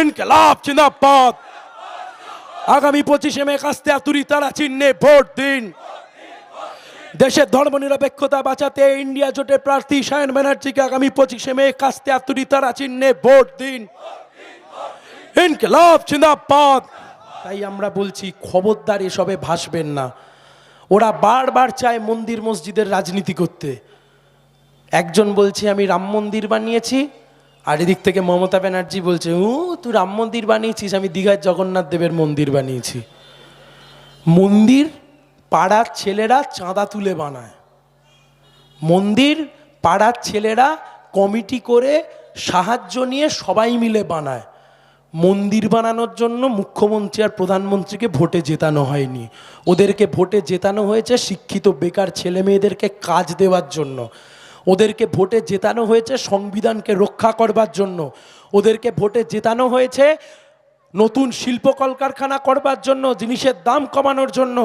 ইনকলাব, জিন্দাবাদ। আগামী পঁচিশে মে কাস্তে আতুরি তারা চিহ্নে ভোট দিন। দেশের ধর্মনিরপেক্ষতা বাঁচাতে ইন্ডিয়া জোটের প্রার্থী সায়ন ব্যানার্জিকে আগামী পঁচিশে মে কাস্তে আতুরি তারা চিহ্নে ভোট দিন। ইনকলাব, জিন্দাবাদ। তাই আমরা বলছি, খবরদার এসবে ভাসবেন না। ওরা বারবার চায় মন্দির মসজিদের রাজনীতি করতে। একজন বলছে, আমি রাম মন্দির বানিয়েছি আর এদিক থেকে মমতা ব্যানার্জি বলছে ও তুই রাম মন্দির বানিয়েছিস, আমি দীঘার জগন্নাথ দেবের মন্দির বানিয়েছি। মন্দির পাড়ার ছেলেরা চাঁদা তুলে বানায়। মন্দির পাড়ার ছেলেরা কমিটি করে সাহায্য নিয়ে সবাই মিলে বানায়। মন্দির বানানোর জন্য মুখ্যমন্ত্রী আর প্রধানমন্ত্রীকে ভোটে জেতানো হয়নি। ওদেরকে ভোটে জেতানো হয়েছে শিক্ষিত বেকার ছেলে মেয়েদেরকে কাজ দেওয়ার জন্য। ওদেরকে ভোটে জেতানো হয়েছে সংবিধানকে রক্ষা করবার জন্য। ওদেরকে ভোটে জেতানো হয়েছে নতুন শিল্প কলকারখানা করবার জন্য, জিনিসের দাম কমানোর জন্য।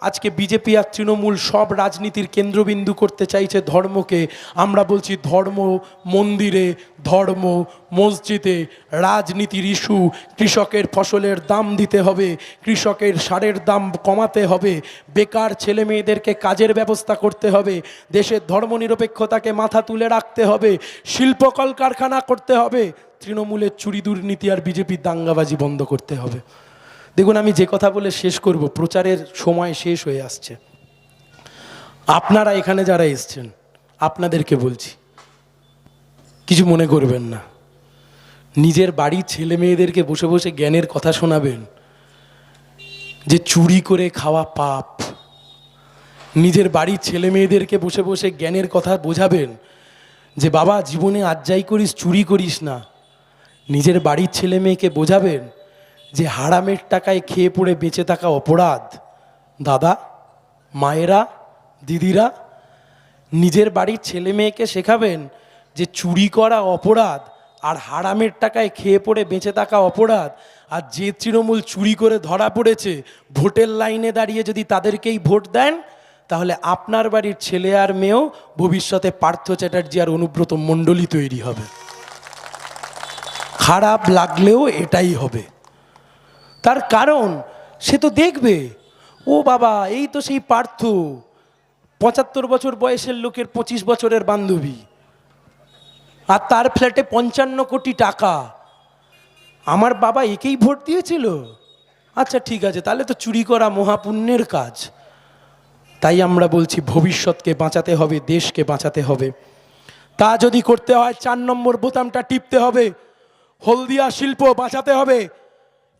আজকে বিজেপি আর তৃণমূল সব রাজনীতির কেন্দ্রবিন্দু করতে চাইছে ধর্মকে। আমরা বলছি ধর্ম মন্দিরে, ধর্ম মসজিদে রাজনীতির ইস্যু। কৃষকের ফসলের দাম দিতে হবে, কৃষকের সারের দাম কমাতে হবে, বেকার ছেলে মেয়েদেরকে কাজের ব্যবস্থা করতে হবে, দেশের ধর্মনিরপেক্ষতাকে মাথা তুলে রাখতে হবে, শিল্প কলকারখানা করতে হবে, তৃণমূলের চুরি দুর্নীতি আর বিজেপির দাঙ্গাবাজি বন্ধ করতে হবে। দেখুন, আমি যে কথা বলে শেষ করব, প্রচারের সময় শেষ হয়ে আসছে। আপনারা এখানে যারা এসছেন, আপনাদেরকে বলছি, কিছু মনে করবেন না। নিজের বাড়ির ছেলে মেয়েদেরকে বসে বসে জ্ঞানের কথা শোনাবেন, যে চুরি করে খাওয়া পাপ। নিজের বাড়ির ছেলে মেয়েদেরকে বসে বসে জ্ঞানের কথা বোঝাবেন, যে বাবা, জীবনে আজ যাই করিস, চুরি করিস না। নিজের বাড়ির ছেলে মেয়েকে বোঝাবেন যে হারামের টাকায় খেয়ে পড়ে বেঁচে থাকা অপরাধ, দাদা, মায়েরা, দিদিরা, নিজের বাড়ির ছেলে মেয়েকে শেখাবেন যে চুরি করা অপরাধ আর হারামের টাকায় খেয়ে পড়ে বেঁচে থাকা অপরাধ আর যে তৃণমূল চুরি করে ধরা পড়েছে, ভোটের লাইনে দাঁড়িয়ে যদি তাদেরকেই ভোট দেন, তাহলে আপনার বাড়ির ছেলে আর মেয়েও ভবিষ্যতে পার্থ চ্যাটার্জি আর অনুব্রত মণ্ডলী তৈরি হবে। খারাপ লাগলেও এটাই হবে। তার কারণ সে তো দেখবে। ও বাবা, এই তো সেই পার্থ, পঁচাত্তর বছর বয়সের লোকের পঁচিশ বছরের বান্ধবী। আর তার ফ্ল্যাটে পঞ্চান্ন কোটি টাকা। আমার বাবা একেই ভোট দিয়েছিল? আচ্ছা ঠিক আছে, তাহলে তো চুরি করা মহাপুণ্যের কাজ। তাই আমরা বলছি, ভবিষ্যৎকে বাঁচাতে হবে, দেশকে বাঁচাতে হবে। তা যদি করতে হয়, চার নম্বর বোতামটা টিপতে হবে। হলদিয়া শিল্প বাঁচাতে হবে।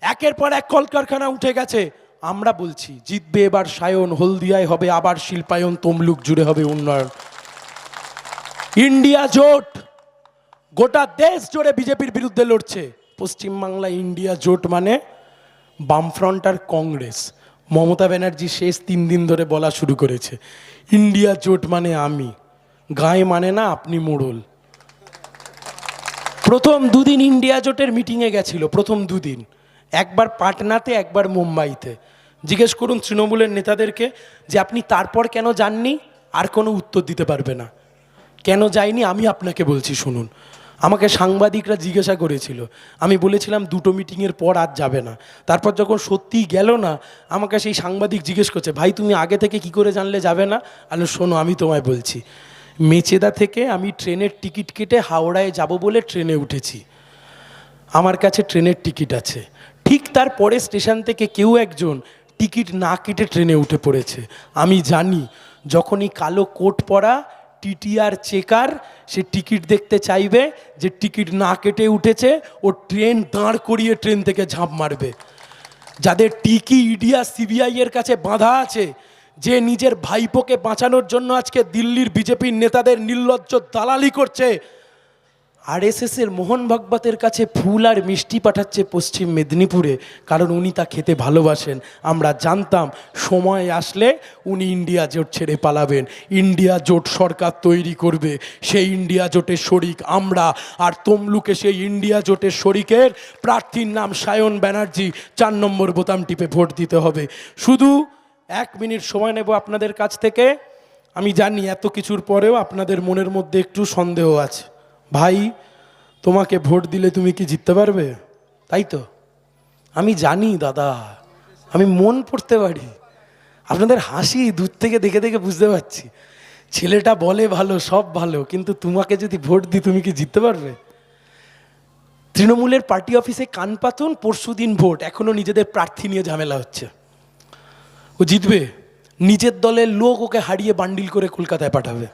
একের পর এক কলকারখানা উঠে গেছে। আমরা বলছি, জিতবে এবার সায়ন, হলদিয়ায় হবে আবার শিল্পায়ন, তমলুক জুড়ে হবে উন্নয়ন। ইন্ডিয়া জোট! গোটা দেশ জুড়ে বিজেপির বিরুদ্ধে লড়ছে। পশ্চিমবাংলা ইন্ডিয়া জোট মানে বামফ্রন্ট আর কংগ্রেস। মমতা ব্যানার্জি শেষ তিন দিন ধরে বলা শুরু করেছে। ইন্ডিয়া জোট মানে আমি। গায়ে মানে না, আপনি মোড়ল। প্রথম দুদিন ইন্ডিয়া জোটের মিটিংয়ে গেছিল, প্রথম দুদিন। একবার পাটনাতে, একবার মুম্বাইতে। জিজ্ঞেস করুন তৃণমূলের নেতাদেরকে যে আপনি তারপর কেন যাননি? আর কোনো উত্তর দিতে পারবে না। কেন যাইনি? আমি আপনাকে বলছি, শুনুন। আমাকে সাংবাদিকরা জিজ্ঞাসা করেছিল। আমি বলেছিলাম, দুটো মিটিংয়ের পর আর যাবে না। তারপর যখন সত্যিই গেল না, আমাকে সেই সাংবাদিক জিজ্ঞেস করছে, ভাই, তুমি আগে থেকে কি করে জানলে যাবে না? আলো, শোনো, আমি তোমায় বলছি। মেচেদা থেকে আমি ট্রেনের টিকিট কেটে হাওড়ায় যাব বলে ট্রেনে উঠেছি। আমার কাছে ট্রেনের টিকিট আছে। ঠিক তার পরে স্টেশন থেকে কেউ একজন টিকিট না কেটে ট্রেনে উঠে পড়েছে। আমি জানি, যখনই কালো কোট পরা টিটিআর চেকার, সে টিকিট দেখতে চাইবে যে টিকিট না কেটে উঠেছে, ও ট্রেন দাঁড় করিয়ে ট্রেন থেকে ঝাঁপ মারবে। যাদের টিকি ইডিয়া সিবিআই এর কাছে বাঁধা আছে, যে নিজের ভাইপোকে বাঁচানোর জন্য আজকে দিল্লির বিজেপির নেতাদের নির্লজ্জ দালালি করছে আর এর মোহন ভাগবতের কাছে ফুল আর মিষ্টি পাঠাচ্ছে পশ্চিম মেদিনীপুরে, কারণ উনি তা খেতে ভালোবাসেন। আমরা জানতাম, সময় আসলে উনি ইন্ডিয়া জোট ছেড়ে পালাবেন। ইন্ডিয়া জোট সরকার তৈরি করবে, সেই ইন্ডিয়া জোটের শরিক আমরা। আর তমলুকে সেই ইন্ডিয়া জোটের শরিকের প্রার্থীর নাম সায়ন ব্যানার্জি, চার নম্বর বোতাম টিপে ভোট দিতে হবে। শুধু এক মিনিট সময় নেব আপনাদের কাছ থেকে। আমি জানি এত কিছুর পরেও আপনাদের মনের মধ্যে একটু সন্দেহ আছে। ভাই, তোমাকে ভোট দিলে তুমি কি জিততে পারবে? তাই তো? আমি জানি, দাদা। আমি মন পড়তে পারি। আপনাদের হাসি দূর থেকে দেখে দেখে বুঝতে পারছি। ছেলেটা বলে ভালো, সব ভালো, কিন্তু তোমাকে যদি ভোট দিই, তুমি কি জিততে পারবে? তৃণমূলের পার্টি অফিসে কান পাতুন, পরশু দিন ভোট। এখনও নিজেদের প্রার্থী নিয়ে ঝামেলা হচ্ছে। ও জিতবে। নিজের দলের লোক ওকে হারিয়ে বান্ডিল করে কলকাতায় পাঠাবে।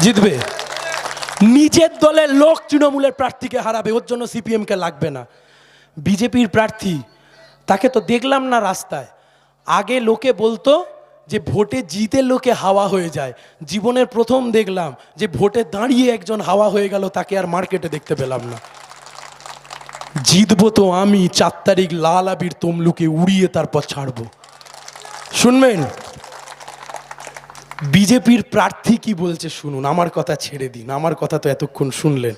জিতবে। নিজের দলের লোক তৃণমূলের প্রার্থীকে হারাবে, ওর জন্য সিপিএমকে লাগবে না। বিজেপির প্রার্থী, তাকে তো দেখলাম না রাস্তায়। আগে লোকে বলতো যে ভোটে জিতে লোকে হাওয়া হয়ে যায়। জীবনের প্রথম দেখলাম যে ভোটে দাঁড়িয়ে একজন হাওয়া হয়ে গেল, তাকে আর মার্কেটে দেখতে পেলাম না। জিতবো তো আমি চার তারিখ লাল আবির তমলুকে উড়িয়ে তারপর ছাড়বো। শুনবেন? বিজেপির প্রার্থী কি বলছে শুনুন আমার কথা ছেড়ে দিন আমার কথা তো এতক্ষণ শুনলেন।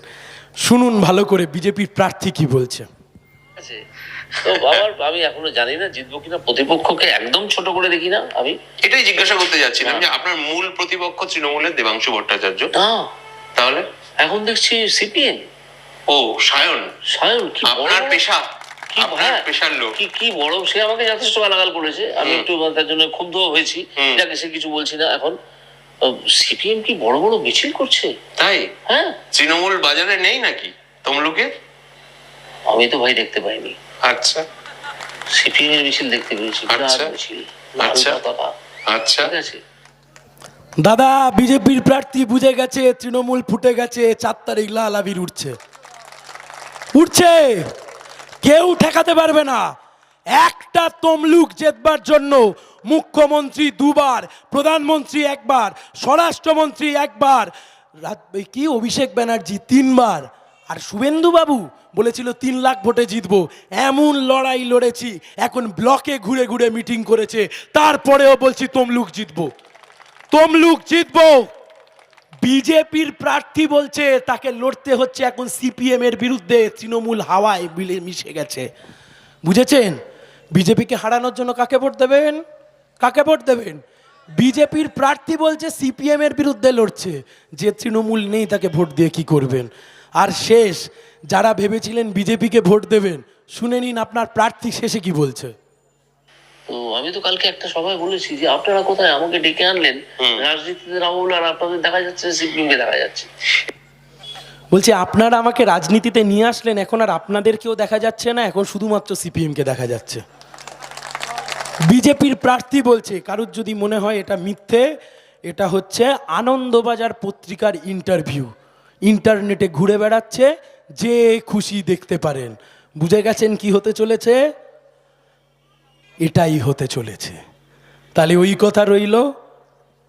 শুনুন ভালো করে বিজেপির প্রার্থী কি বলছে? তো আমার আমি এখনও জানি না জিতবো কিনা প্রতিপক্ষকে একদম ছোট করে দেখি না আমি। এটাই জিজ্ঞাসা করতে যাচ্ছিলাম যে আপনার মূল প্রতিপক্ষ তৃণমূলের দেবাংশু ভট্টাচার্য। তাহলে? এখন দেখছি সিপিএম। ও সায়ন। সায়ন আপনার পেশা কি আপনার হ্যাঁ, লোক। কি কি বড় সে আমাকে যথেষ্ট গালাগাল করেছে। আমি একটু তার জন্য ক্ষুব্ধ হয়েছি। যাকে সে কিছু বলছি না এখন। সিপিএম কি বড় বড় মিছিল করছে? তাই? হ্যাঁ। তৃণমূল বাজারে নেই নাকি তমলুকে আমি তো ভাই দেখতে পাইনি। আচ্ছা। সিপিএম এর মিছিল দেখতে পেয়েছি বিরাট আচ্ছা। মিছিল। আচ্ছা। আচ্ছা। ঠিক আছে? দাদা বিজেপির প্রার্থী বুঝে গেছে তৃণমূল ফুটে গেছে চার তারিখ লাল আবির উঠছে। উঠছে! কেউ ঠেকাতে পারবে না। একটা তমলুক জেতবার জন্য মুখ্যমন্ত্রী দুবার, প্রধানমন্ত্রী একবার, স্বরাষ্ট্রমন্ত্রী একবার কি অভিষেক ব্যানার্জি তিনবার, আর শুভেন্দু বাবু বলেছিল তিন লাখ ভোটে জিতবো। এমন লড়াই লড়েছি, এখন ব্লকে ঘুরে ঘুরে মিটিং করেছে, তারপরেও বলছি তমলুক জিতবো। তমলুক জিতবো। বিজেপির প্রার্থী বলছে, তাকে লড়তে হচ্ছে এখন সিপিএম এর বিরুদ্ধে, তৃণমূল হাওয়ায় মিলে মিশে গেছে। বুঝেছেন? বিজেপিকে হারানোর জন্য কাকে ভোট দেবেন? কাকে ভোট দেবেন? বিজেপির প্রার্থী বলছে সিপিএম এর বিরুদ্ধে লড়ছে। যে তৃণমূল নেই, তাকে ভোট দিয়ে কি করবেন? আর শেষ, যারা ভেবেছিলেন বিজেপিকে ভোট দেবেন, শুনে নিন আপনার প্রার্থী শেষে কি বলছে। তো আমি তো কালকে একটা সভায় বলেছি যে আপনারা কোথায় আমাকে ডেকে আনলেন? রাজনীতিতে রাহুল আর আপনাদের দেখা যাচ্ছে সিপিএম কে দেখা যাচ্ছে। বলছি আপনারা আমাকে রাজনীতিতে নিয়ে আসলেন এখন আর আপনাদেরকেও দেখা যাচ্ছে না এখন শুধুমাত্র সিপিএমকে দেখা যাচ্ছে। বিজেপির প্রার্থী বলছে কারুর যদি মনে হয় এটা মিথ্যে এটা হচ্ছে আনন্দবাজার পত্রিকার ইন্টারভিউ। ইন্টারনেটে ঘুরে বেড়াচ্ছে যে খুশি দেখতে পারেন। বুঝে গেছেন কি হতে চলেছে? এটাই হতে চলেছে। তাহলে ওই কথা রইল,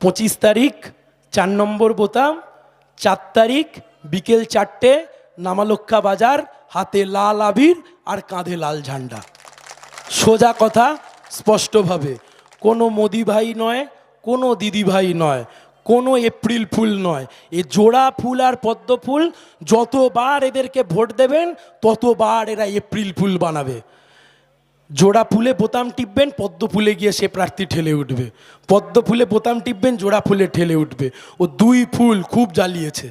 পঁচিশ তারিখ, চার নম্বর বোতাম, চার তারিখ, বিকেল চারটে নামালক্ষা বাজার, হাতে লাল আবির আর কাঁধে লাল ঝান্ডা। সোজা কথা, স্পষ্টভাবে, কোনো মোদি ভাই নয়, কোনো দিদি ভাই নয়, কোনো এপ্রিল ফুল নয়। এ জোড়া ফুল আর পদ্ম ফুল, যতবার এদেরকে ভোট দেবেন, ততবার এরা এপ্রিল ফুল বানাবে। জোড়া ফুলে বোতাম টিপবেন, পদ্ম ফুলে গিয়ে সে প্রার্থী ঠেলে উঠবে। পদ্ম ফুলে বোতাম টিপবেন, জোড়া ফুলে ঠেলে উঠবে। ও দুই ফুল খুব জ্বালিয়েছে।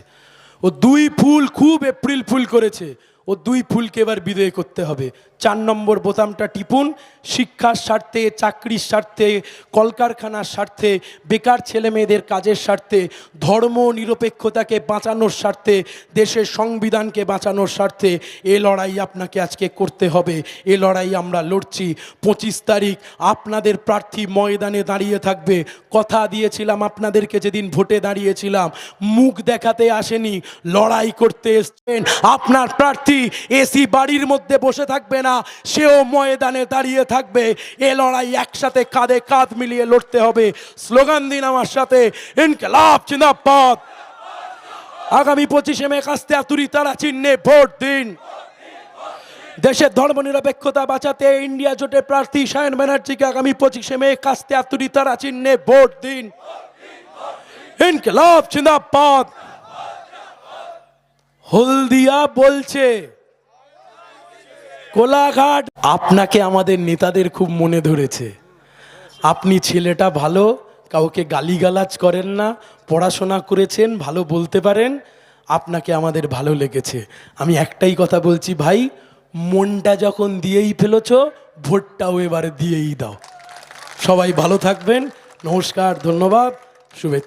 ও দুই ফুল খুব এপ্রিল ফুল করেছে। ও দুই ফুলকে এবার বিদায় করতে হবে। চার নম্বর বোতামটা টিপুন, শিক্ষার স্বার্থে, চাকরির স্বার্থে, কলকারখানার স্বার্থে, বেকার ছেলে মেয়েদের কাজের স্বার্থে, ধর্ম নিরপেক্ষতাকে বাঁচানোর স্বার্থে, দেশের সংবিধানকে বাঁচানোর স্বার্থে এ লড়াই আপনাকে আজকে করতে হবে। এ লড়াই আমরা লড়ছি। পঁচিশ তারিখ আপনাদের প্রার্থী ময়দানে দাঁড়িয়ে থাকবে। কথা দিয়েছিলাম আপনাদেরকে যেদিন ভোটে দাঁড়িয়েছিলাম। মুখ দেখাতে আসেনি। লড়াই করতে এসছেন। আপনার প্রার্থী এসি বাড়ির মধ্যে বসে থাকবে না, সেও ময়দানে দাঁড়িয়ে থাকবে। এ লড়াই একসাথে কাঁধে কাঁধ মিলিয়ে লড়তে হবে। স্লোগান দিন আমার সাথে, ইনকলাব, জিন্দাবাদ। আগামী পঁচিশে মে কাস্তে আতুরি তারা চিহ্নে ভোট দিন। দেশের ধর্মনিরপেক্ষতা বাঁচাতে ইন্ডিয়া জোটের প্রার্থী সায়ন ব্যানার্জিকে আগামী পঁচিশে মে কাস্তে আতুরি তারা চিহ্নে ভোট দিন। ইনকলাব, জিন্দাবাদ। হলদিয়া বলছে। কোলাঘাট। আপনাকে আমাদের নেতাদের খুব মনে ধরেছে। আপনি ছেলেটা ভালো, কাউকে গালিগালাজ করেন না, পড়াশোনা করেছেন, ভালো বলতে পারেন, আপনাকে আমাদের ভালো লেগেছে। আমি একটাই কথা বলছি ভাই, মনটা যখন দিয়েই ফেলেছ, ভোটটাও এবারে দিয়েই দাও। সবাই ভালো থাকবেন, নমস্কার, ধন্যবাদ, শুভেচ্ছা।